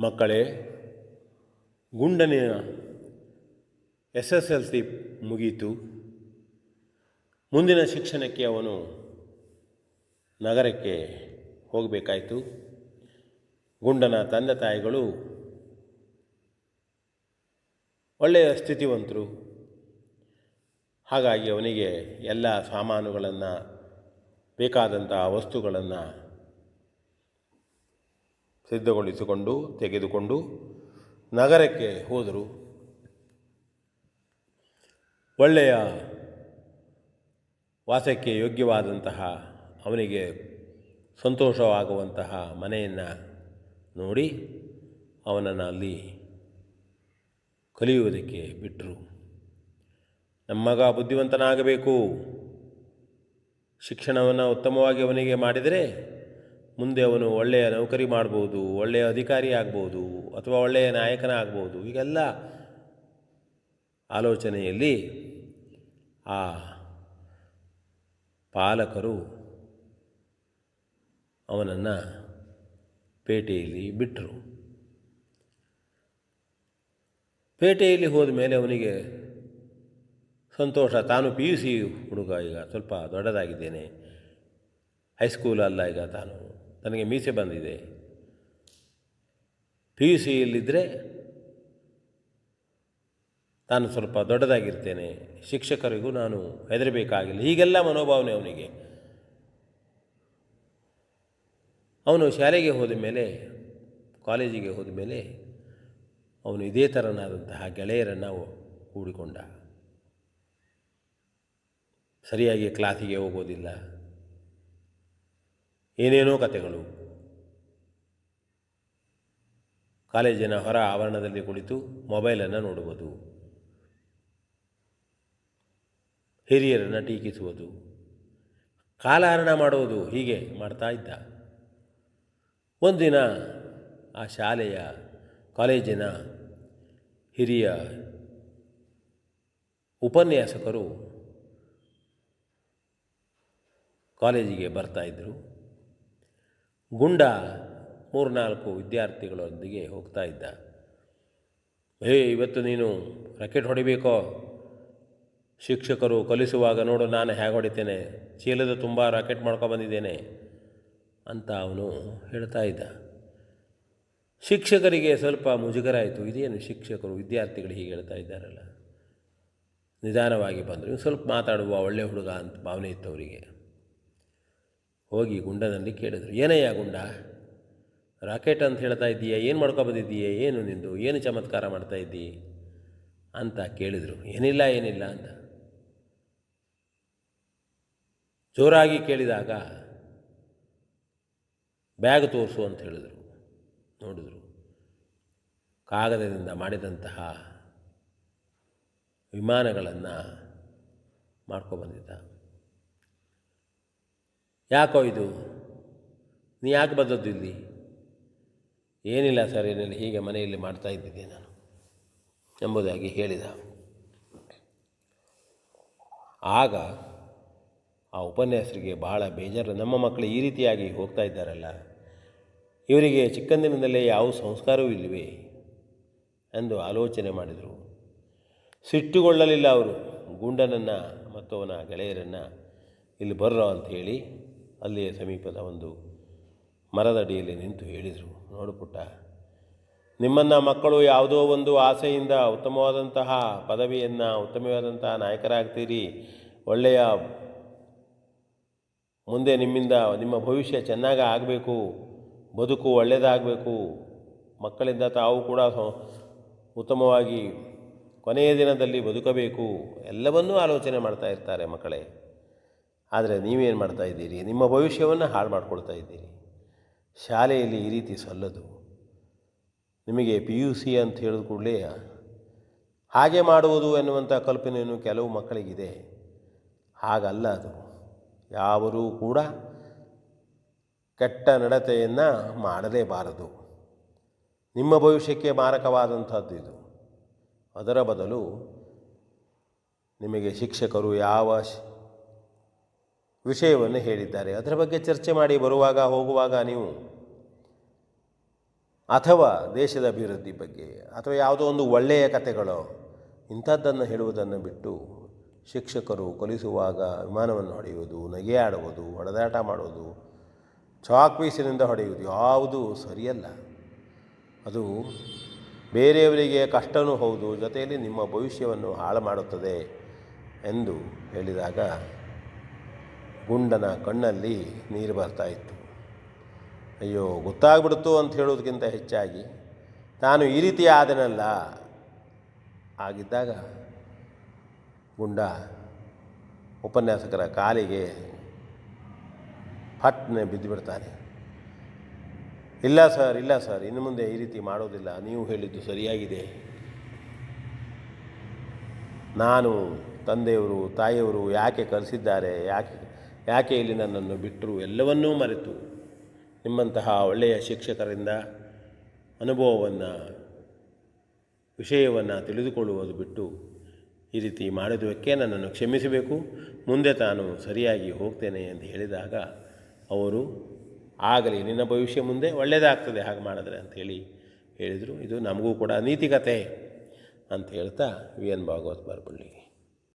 ಮಕ್ಕಳೇ, ಗುಂಡನಿನ S S L C ಮುಗೀತು. ಮುಂದಿನ ಶಿಕ್ಷಣಕ್ಕೆ ಅವನು ನಗರಕ್ಕೆ ಹೋಗಬೇಕಾಯಿತು. ಗುಂಡನ ತಂದೆ ತಾಯಿಗಳು ಒಳ್ಳೆಯ ಸ್ಥಿತಿವಂತರು. ಹಾಗಾಗಿ ಅವನಿಗೆ ಎಲ್ಲ ಸಾಮಾನುಗಳನ್ನು ಬೇಕಾದಂತಹ ವಸ್ತುಗಳನ್ನು ಸಿದ್ಧಗೊಳಿಸಿಕೊಂಡು, ತೆಗೆದುಕೊಂಡು ನಗರಕ್ಕೆ ಹೋದರು. ಒಳ್ಳೆಯ ವಾಸಕ್ಕೆ ಯೋಗ್ಯವಾದಂತಹ, ಅವನಿಗೆ ಸಂತೋಷವಾಗುವಂತಹ ಮನೆಯನ್ನು ನೋಡಿ ಅವನನ್ನು ಅಲ್ಲಿ ಕಲಿಯುವುದಕ್ಕೆ ಬಿಟ್ಟರು ನಮ್ಮ ಮಗ ಬುದ್ಧಿವಂತನಾಗಬೇಕು. ಶಿಕ್ಷಣವನ್ನು ಉತ್ತಮವಾಗಿ ಅವನಿಗೆ ಮಾಡಿದರೆ ಮುಂದೆ ಅವನು ಒಳ್ಳೆಯ ನೌಕರಿ ಮಾಡ್ಬೋದು, ಒಳ್ಳೆಯ ಅಧಿಕಾರಿ ಆಗ್ಬೋದು ಅಥವಾ ಒಳ್ಳೆಯ ನಾಯಕನ ಆಗ್ಬೋದು ಈಗೆಲ್ಲ ಆಲೋಚನೆಯಲ್ಲಿ ಆ ಪಾಲಕರು ಅವನನ್ನು ಪೇಟೆಯಲ್ಲಿ ಬಿಟ್ಟರು ಪೇಟೆಯಲ್ಲಿ ಹೋದ ಮೇಲೆ ಅವನಿಗೆ ಸಂತೋಷ. ತಾನು ಪಿ ಯು ಸಿ ಹುಡುಗ, ಈಗ ಸ್ವಲ್ಪ ದೊಡ್ಡದಾಗಿದ್ದೇನೆ. ಅಲ್ಲ ಈಗ ತಾನು. ನನಗೆ ಮೀಸೆ ಬಂದಿದೆ. ಪಿ ಯು ಸಿಯಲ್ಲಿದ್ದರೆ ನಾನು ಸ್ವಲ್ಪ ದೊಡ್ಡದಾಗಿರ್ತೇನೆ. ಶಿಕ್ಷಕರಿಗೂ ನಾನು ಹೆದರಬೇಕಾಗಿಲ್ಲ. ಹೀಗೆಲ್ಲ ಮನೋಭಾವನೆ ಅವನಿಗೆ. ಅವನು ಶಾಲೆಗೆ ಹೋದ ಮೇಲೆ, ಕಾಲೇಜಿಗೆ ಹೋದ ಮೇಲೆ ಅವನು ಇದೇ ಥರನಾದಂತಹ ಗೆಳೆಯರನ್ನು ಕೂಡಿಕೊಂಡ. ಸರಿಯಾಗಿ ಕ್ಲಾಸಿಗೆ ಹೋಗೋದಿಲ್ಲ. ಏನೇನೋ ಕತೆಗಳು. ಕಾಲೇಜಿನ ಹೊರ ಆವರಣದಲ್ಲಿ ಕುಳಿತು ಮೊಬೈಲನ್ನು ನೋಡುವುದು. ಹಿರಿಯರನ್ನು ಟೀಕಿಸುವುದು. ಕಾಲಹರಣ ಮಾಡುವುದು ಹೀಗೆ ಮಾಡ್ತಾ ಇದ್ದ. ಒಂದಿನ ಆ ಶಾಲೆಯ ಕಾಲೇಜಿನ ಹಿರಿಯ ಉಪನ್ಯಾಸಕರು ಕಾಲೇಜಿಗೆ ಬರ್ತಾಯಿದ್ದರು ಗುಂಡ ಮೂರ್ನಾಲ್ಕು ವಿದ್ಯಾರ್ಥಿಗಳೊಂದಿಗೆ ಹೋಗ್ತಾ ಇದ್ದ. ಏ ಇವತ್ತು ನೀನು ರಾಕೆಟ್ ಹೊಡಿಬೇಕೋ? ಶಿಕ್ಷಕರು ಕಲಿಸುವಾಗ ನೋಡು, ನಾನು ಹೇಗೆ ಹೊಡಿತೇನೆ? ಚೀಲದ ತುಂಬ ರಾಕೆಟ್ ಬಂದಿದ್ದೇನೆ ಅಂತ ಅವನು ಹೇಳ್ತಾ ಇದ್ದ. ಶಿಕ್ಷಕರಿಗೆ ಸ್ವಲ್ಪ ಮುಜುಗರ ಆಯಿತು ಇದೇನು ಶಿಕ್ಷಕರು, ವಿದ್ಯಾರ್ಥಿಗಳು ಹೀಗೆ ಹೇಳ್ತಾ ಇದ್ದಾರಲ್ಲ? ನಿಧಾನವಾಗಿ ಬಂದರು. ಸ್ವಲ್ಪ ಮಾತಾಡುವ ಒಳ್ಳೆ ಹುಡುಗ ಅಂತ ಭಾವನೆ ಇತ್ತು ಅವರಿಗೆ. ಹೋಗಿ ಗುಂಡನಲ್ಲಿ ಕೇಳಿದರು, ಏನಯ್ಯ ಗುಂಡ? ರಾಕೆಟ್ ಅಂತ ಹೇಳ್ತಾ ಇದ್ದೀಯ? ಏನು ಮಾಡ್ಕೊ ಬಂದಿದ್ದೀಯ? ಏನು ನಿಂದು? ಏನು ಚಮತ್ಕಾರ ಮಾಡ್ತಾ ಇದ್ದೀ? ಅಂತ ಕೇಳಿದರು, ಏನಿಲ್ಲ ಏನಿಲ್ಲ ಅಂತ. ಜೋರಾಗಿ ಕೇಳಿದಾಗ ಬ್ಯಾಗ್ ತೋರಿಸು ಅಂತ ಹೇಳಿದರು, ನೋಡಿದರು. ಕಾಗದದಿಂದ ಮಾಡಿದಂತಹ ವಿಮಾನಗಳನ್ನು ಮಾಡ್ಕೊಬಂದಿದ್ದ ಯಾಕೋ ಇದು? ನೀ ಯಾಕೆ ಬಂದದ್ದು ಇಲ್ಲಿ? ಏನಿಲ್ಲ ಸರ್, ಏನಿಲ್ಲ. ಹೀಗೆ ಮನೆಯಲ್ಲಿ ಮಾಡ್ತಾ ಇದ್ದಿದ್ದೆ ನಾನು. ಎಂಬುದಾಗಿ ಹೇಳಿದ. ಆಗ ಆ ಉಪನ್ಯಾಸರಿಗೆ ಬಹಳ ಬೇಜಾರು. ನಮ್ಮ ಮಕ್ಕಳು ಈ ರೀತಿಯಾಗಿ ಹೋಗ್ತಾ ಇದ್ದಾರಲ್ಲ. ಇವರಿಗೆ ಚಿಕ್ಕಂದಿನಿಂದಲೇ ಯಾವ ಸಂಸ್ಕಾರವೂ ಇಲ್ಲವೇ ಎಂದು ಆಲೋಚನೆ ಮಾಡಿದರು. ಸಿಟ್ಟುಗೊಳ್ಳಲಿಲ್ಲ ಅವರು. ಗುಂಡನನ್ನು ಮತ್ತು ಅವನ ಗೆಳೆಯರನ್ನು ಇಲ್ಲಿ ಬರ್ರೋ ಅಂತ ಹೇಳಿ ಅಲ್ಲಿಯ ಸಮೀಪದ ಒಂದು ಮರದಡಿಯಲ್ಲಿ ನಿಂತು ಹೇಳಿದರು. ನೋಡು ಪುಟ್ಟ, ನಿಮ್ಮನ್ನು ಮಕ್ಕಳು ಯಾವುದೋ ಒಂದು ಆಸೆಯಿಂದ ಉತ್ತಮವಾದಂತಹ ಪದವಿಯನ್ನು, ಉತ್ತಮವಾದಂತಹ ನಾಯಕರಾಗ್ತೀರಿ. ಒಳ್ಳೆಯ ಮುಂದೆ ನಿಮ್ಮಿಂದ ನಿಮ್ಮ ಭವಿಷ್ಯ ಚೆನ್ನಾಗಿ ಆಗಬೇಕು, ಬದುಕು ಒಳ್ಳೆಯದಾಗಬೇಕು. ಮಕ್ಕಳಿಂದ ತಾವು ಕೂಡ ಉತ್ತಮವಾಗಿ ಕೊನೆಯ ದಿನದಲ್ಲಿ ಬದುಕಬೇಕು. ಎಲ್ಲವನ್ನೂ ಆಲೋಚನೆ ಮಾಡ್ತಾ ಇರ್ತಾರೆ ಮಕ್ಕಳೇ. ಆದರೆ ನೀವೇನು ಮಾಡ್ತಾ ಇದ್ದೀರಿ? ನಿಮ್ಮ ಭವಿಷ್ಯವನ್ನು ಹಾಳು ಮಾಡ್ಕೊಳ್ತಾ ಇದ್ದೀರಿ. ಶಾಲೆಯಲ್ಲಿ ಈ ರೀತಿ ಸಲ್ಲದು. ನಿಮಗೆ ಪಿ ಯು ಸಿ ಅಂತ ಹೇಳಿದ ಕೂಡಲೇ ಹಾಗೆ ಮಾಡುವುದು ಎನ್ನುವಂಥ ಕಲ್ಪನೆಯನ್ನು ಕೆಲವು ಮಕ್ಕಳಿಗಿದೆ. ಹಾಗಲ್ಲ ಅದು. ಯಾವರೂ ಕೂಡ ಕೆಟ್ಟ ನಡತೆಯನ್ನು ಮಾಡಲೇಬಾರದು. ನಿಮ್ಮ ಭವಿಷ್ಯಕ್ಕೆ ಮಾರಕವಾದಂಥದ್ದು ಇದು. ಅದರ ಬದಲು ನಿಮಗೆ ಶಿಕ್ಷಕರು ಯಾವ ವಿಷಯವನ್ನು ಹೇಳಿದ್ದಾರೆ. ಅದರ ಬಗ್ಗೆ ಚರ್ಚೆ ಮಾಡಿ ಬರುವಾಗ, ಹೋಗುವಾಗ ನೀವು ಅಥವಾ ದೇಶದ ಅಭಿವೃದ್ಧಿ ಬಗ್ಗೆ ಅಥವಾ ಯಾವುದೋ ಒಂದು ಒಳ್ಳೆಯ ಕಥೆಗಳು ಇಂಥದ್ದನ್ನು ಹೇಳುವುದನ್ನು ಬಿಟ್ಟು ಶಿಕ್ಷಕರು ಕಲಿಸುವಾಗ ವಿಮಾನವನ್ನು ಹೊಡೆಯುವುದು ನಗೆ ಆಡುವುದು ಹೊಡೆದಾಟ ಮಾಡುವುದು, ಚಾಕ್ ಪೀಸಿನಿಂದ ಹೊಡೆಯುವುದು ಯಾವುದು ಸರಿಯಲ್ಲ. ಅದು ಬೇರೆಯವರಿಗೆ ಕಷ್ಟವೂ ಹೌದು, ಜೊತೆಯಲ್ಲಿ ನಿಮ್ಮ ಭವಿಷ್ಯವನ್ನು ಹಾಳು ಮಾಡುತ್ತದೆ ಎಂದು ಹೇಳಿದಾಗ ಗುಂಡನ ಕಣ್ಣಲ್ಲಿ ನೀರು ಬರ್ತಾ ಇತ್ತು. ಅಯ್ಯೋ, ಗೊತ್ತಾಗ್ಬಿಡ್ತು ಅಂತ ಹೇಳೋದಕ್ಕಿಂತ ಹೆಚ್ಚಾಗಿ ನಾನು ಈ ರೀತಿ ಆದನಲ್ಲ. ಆಗಿದ್ದಾಗ ಗುಂಡ ಉಪನ್ಯಾಸಕರ ಕಾಲಿಗೆ ಫಟ್ನೆ ಬಿದ್ದುಬಿಡ್ತಾನೆ. ಇಲ್ಲ ಸರ್ ಇಲ್ಲ ಸರ್, ಇನ್ನು ಮುಂದೆ ಈ ರೀತಿ ಮಾಡೋದಿಲ್ಲ. ನೀವು ಹೇಳಿದ್ದು ಸರಿಯಾಗಿದೆ. ನಾನು ತಂದೆಯವರು, ತಾಯಿಯವರು ಯಾಕೆ ಕಲಿಸಿದ್ದಾರೆ ಯಾಕೆ ಯಾಕೆ ಇಲ್ಲಿ ನನ್ನನ್ನು ಬಿಟ್ಟರು ಎಲ್ಲವನ್ನೂ ಮರೆತು. ನಿಮ್ಮಂತಹ ಒಳ್ಳೆಯ ಶಿಕ್ಷಕರಿಂದ ಅನುಭವವನ್ನು, ವಿಷಯವನ್ನು ತಿಳಿದುಕೊಳ್ಳುವುದು ಬಿಟ್ಟು ಈ ರೀತಿ ಮಾಡಿದಕ್ಕೆ ನನ್ನನ್ನು ಕ್ಷಮಿಸಬೇಕು. ಮುಂದೆ ತಾನು ಸರಿಯಾಗಿ ಹೋಗ್ತೇನೆ ಎಂದು ಹೇಳಿದಾಗ ಅವರು, ಆಗಲಿ, ನಿನ್ನ ಭವಿಷ್ಯ ಮುಂದೆ ಒಳ್ಳೆಯದಾಗ್ತದೆ, ಹಾಗೆ ಮಾಡಿದ್ರೆ ಅಂಥೇಳಿ ಹೇಳಿದರು. ಇದು ನಮಗೂ ಕೂಡ ನೀತಿಕತೆ ಅಂತ ಹೇಳ್ತಾ ವಿ ಎನ್ ಭಾಗವತ್ ಬರ್ಬಳ್ಳಿ